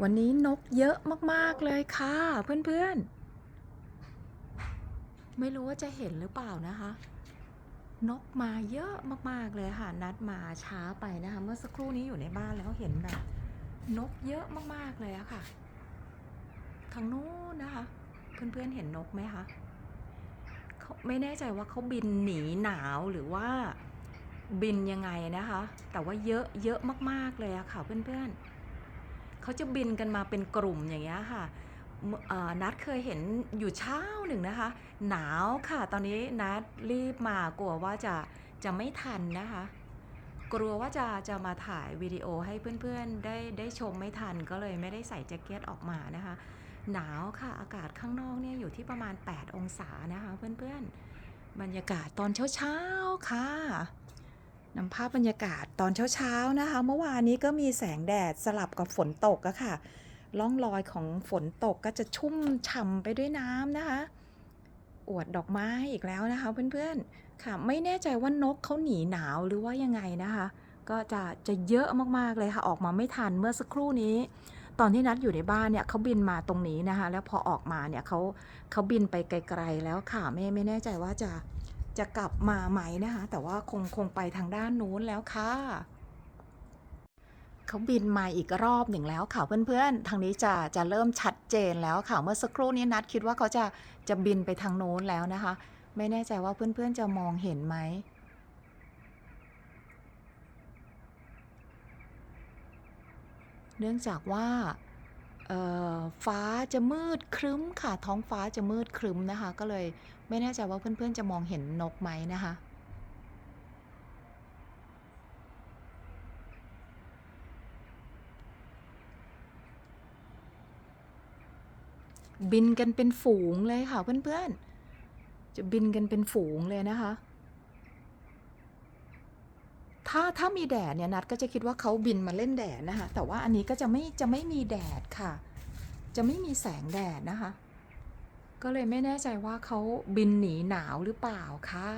วันนี้นกเยอะมากๆเลยค่ะ เพื่อนๆ ไม่รู้ว่าจะเห็นหรือเปล่านะคะ นกมาเยอะมากๆเลยค่ะ นัดมาช้าไปนะคะ เมื่อสักครู่นี้อยู่ในบ้านแล้วเห็นแบบ นกเยอะมากๆเลยอะค่ะ ทางนู้นนะคะ เพื่อนๆเห็นนกไหมคะเขาไม่แน่ใจว่าเขาบินหนีหนาวหรือว่าบินยังไงนะคะ แต่ว่าเยอะเยอะมากๆเลยอะค่ะ เพื่อนๆ เขาจะบินกันมาเป็นกลุ่มอย่างเงี้ยค่ะนัดเคยเห็นอยู่เช้าหนึ่งนะคะ หนาวค่ะ ตอนนี้นัดรีบมากลัวว่าจะจะไม่ทันนะคะ กลัวว่าจะจะมาถ่ายวิดีโอให้เพื่อนๆได้ได้ชมไม่ทันก็เลยไม่ได้ใส่แจ็คเก็ตออกมานะคะ หนาวค่ะอากาศข้างนอกเนี่ยอยู่ที่ประมาณ 8 องศานะคะ เพื่อนๆบรรยากาศตอนเช้าๆค่ะ นำภาพบรรยากาศตอนเช้าๆนะคะ เมื่อวานนี้ก็มีแสงแดดสลับกับฝนตกอะค่ะร่องรอยของฝนตกก็จะชุ่มฉ่ำไปด้วยน้ำนะคะ อวดดอกไม้อีกแล้วนะคะเพื่อนๆค่ะ ไม่แน่ใจว่านกเขาหนีหนาวหรือว่ายังไงนะคะ ก็จะจะเยอะมากๆเลยค่ะ ออกมาไม่ทันเมื่อสักครู่นี้ ตอนที่นัดอยู่ในบ้านเนี่ยเขาบินมาตรงนี้นะคะ แล้วพอออกมาเนี่ยเขาเขาบินไปไกล ๆ แล้วค่ะไม่ไม่แน่ใจว่าจะ จะกลับมาไหมนะคะ แต่ว่าคงคงไปทางด้านนู้นแล้วค่ะเขาบินมาอีกรอบหนึ่งแล้วค่ะเพื่อนๆ ทางนี้จะจะเริ่มชัดเจนแล้วค่ะ เมื่อสักครู่นี้นัดคิดว่าเขาจะจะบินไปทางโน้นแล้วนะคะ ไม่แน่ใจว่าเพื่อนๆจะมองเห็นไหมเนื่องจากว่า ฟ้าจะมืดครึ้มค่ะ ท้องฟ้าจะมืดครึ้มนะคะ ก็เลยไม่แน่ใจว่าเพื่อนๆจะมองเห็นนกไหมนะคะบินกันเป็นฝูงเลยค่ะเพื่อนๆ จะบินกันเป็นฝูงเลยนะคะ ถ้าถ้ามีแดดเนี่ยนัดก็จะคิดว่าเขาบินมาเล่นแดดนะคะ แต่ว่าอันนี้ก็จะไม่จะไม่มีแดดค่ะ จะไม่มีแสงแดดนะคะ ก็เลยไม่แน่ใจว่าเขาบินหนีหนาวหรือเปล่าค่ะ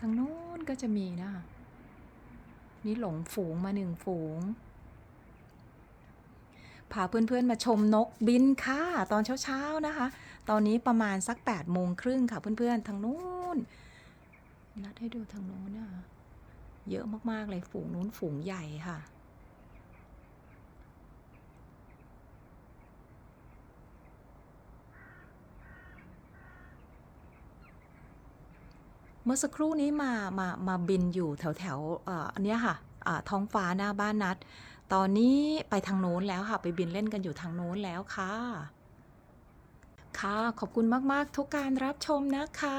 ทางนู้นก็จะมีนะคะนี่หลงฝูงมาหนึ่งฝูงพาเพื่อนๆมาชมนกบินค่ะ ตอนเช้าๆนะคะ ตอนนี้ประมาณสัก8ปดโมงครึ่งค่ะเพื่อนๆทางนู้น นัดให้ดูทางโน้นนะคะเยอะมาก ๆ เลยฝูงนู้นฝูงใหญ่ค่ะ เมื่อสักครู่นี้มา มา มาบินอยู่แถวแถวอันนี้ค่ะท้องฟ้าหน้าบ้านนัด ตอนนี้ไปทางโน้นแล้วค่ะ ไปบินเล่นกันอยู่ทางโน้นแล้วค่ะ ค่ะ ขอบคุณมาก ๆ ทุกการรับชมนะคะ